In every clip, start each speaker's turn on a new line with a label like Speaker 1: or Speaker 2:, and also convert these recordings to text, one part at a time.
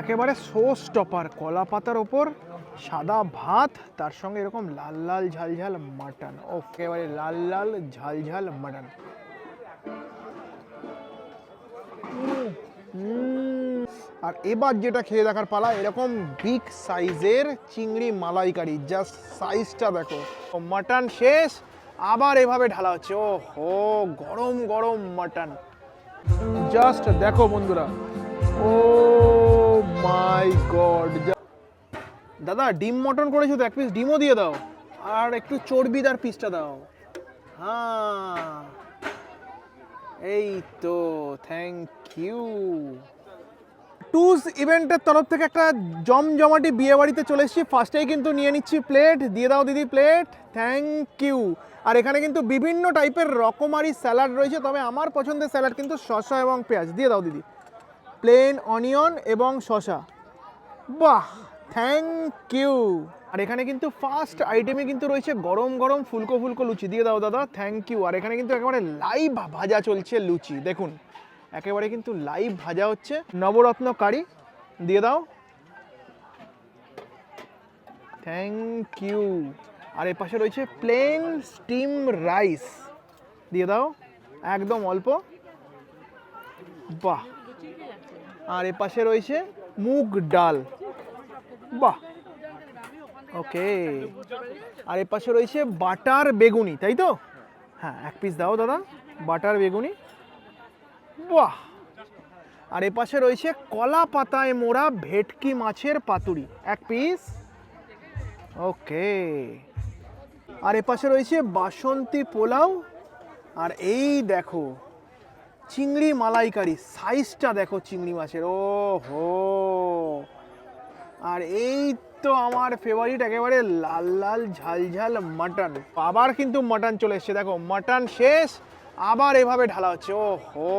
Speaker 1: একেবারে sows topper, কলা পাতার ওপর সাদা ভাত, তার সঙ্গে এরকম লাল লাল ঝাল ঝাল মাটন। ও একেবারে লাল লাল ঝাল ঝাল মাটন। আর এবার যেটা খেয়ে দেখার পালা, এরকম বিগ সাইজের চিংড়ি মালাইকারি জাস্ট সাইজটা দেখো। মাটন শেষ, আবার এভাবে ঢালা হচ্ছে। ও হো গরম গরম মাটন। জাস্ট দেখো বন্ধুরা, ও মাই গড দাদা, ডিম মটন করেছ তো, এক পিস ডিমও দিয়ে দাও। আর একটু চর্বিদার পিসটা দাও। হ্যাঁ এই তো থ্যাংক ইউ টুস ইভেন্টের তরফ থেকে একটা জমজমাটি বিয়ে বাড়িতে চলে এসেছি। ফার্স্টেই কিন্তু নিয়ে নিচ্ছি প্লেট দিয়ে দাও দিদি প্লেট থ্যাংক ইউ আর এখানে কিন্তু বিভিন্ন টাইপের রকমারি স্যালাড রয়েছে, তবে আমার পছন্দের স্যালাড কিন্তু শসা এবং পেঁয়াজ, দিয়ে দাও দিদি। প্লেন, অনিয়ন এবং শসা বাহ থ্যাংক ইউ আর এখানে কিন্তু ফার্স্ট আইটেমে কিন্তু রয়েছে গরম গরম ফুলকো ফুলকো লুচি। দিয়ে দাও দাদা থ্যাংক ইউ আর এখানে কিন্তু একেবারে লাইভ ভাজা চলছে লুচি। দেখুন, একেবারে কিন্তু লাইভ ভাজা হচ্ছে। নবরত্ন কারি, দিয়ে দাও। থ্যাংক ইউ আর এর পাশে রয়েছে প্লেন স্টিম রাইস দিয়ে দাও, একদম অল্প। বাহ। আর এ পাশে রয়েছে মুগ ডাল। বাহ! ওকে। আর এ পাশে রয়েছে বাটার বেগুনি, তাই তো? হ্যাঁ এক পিস দাও দাদা, বাটার বেগুনি। বাহ! আর এ পাশে রয়েছে কলা পাতায় মোড়া ভেটকি মাছের পাতুরি, এক পিস ওকে। আর এ পাশে রয়েছে বাসন্তী পোলাও। আর এই দেখো চিংড়ি মালাইকারি সাইজটা দেখো চিংড়ি মাছের ও হো আর এই তো আমার ফেভারিট একেবারে লাল লাল ঝাল ঝাল মাটন। আবার কিন্তু মাটন চলে এসছে, দেখো মাটন শেষ, আবার এভাবে ঢালা হচ্ছে ও হো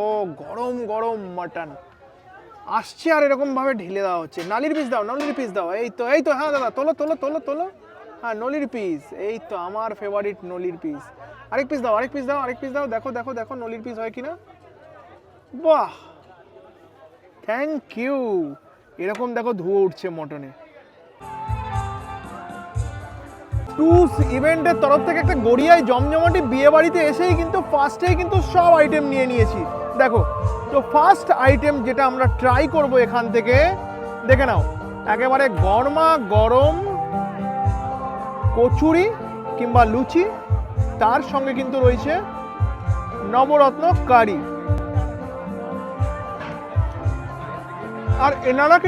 Speaker 1: গরম গরম মাটন। আসছে আর এরকম ভাবে ঢেলে দেওয়া হচ্ছে। নালির পিস দাও, নলির পিস দাও, এই তো এই তো হ্যাঁ দাদা, তোলো তোলো তোলো তোলো। হ্যাঁ নলির পিস এই তো আমার ফেভারিট নলির পিস আরেক পিস দাও, আরেক পিস দাও, আরেক পিস দাও, দেখো দেখো দেখো নলির পিস হয় কিনা। বাহ! থ্যাংক ইউ এরকম দেখো ধুয়ো উঠছে মটনে টুস ইভেন্টের তরফ থেকে একটা গড়িয়ায় জমজমাটি বিয়ে বাড়িতে এসেই কিন্তু ফার্স্টেই কিন্তু সব আইটেম নিয়ে নিয়েছি। দেখো, তো ফার্স্ট আইটেম যেটা আমরা ট্রাই করব এখান থেকে, দেখে নাও। একেবারে গরমা গরম কচুরি কিংবা লুচি, তার সঙ্গে কিন্তু রয়েছে নবরত্ন কারি। আর এনারা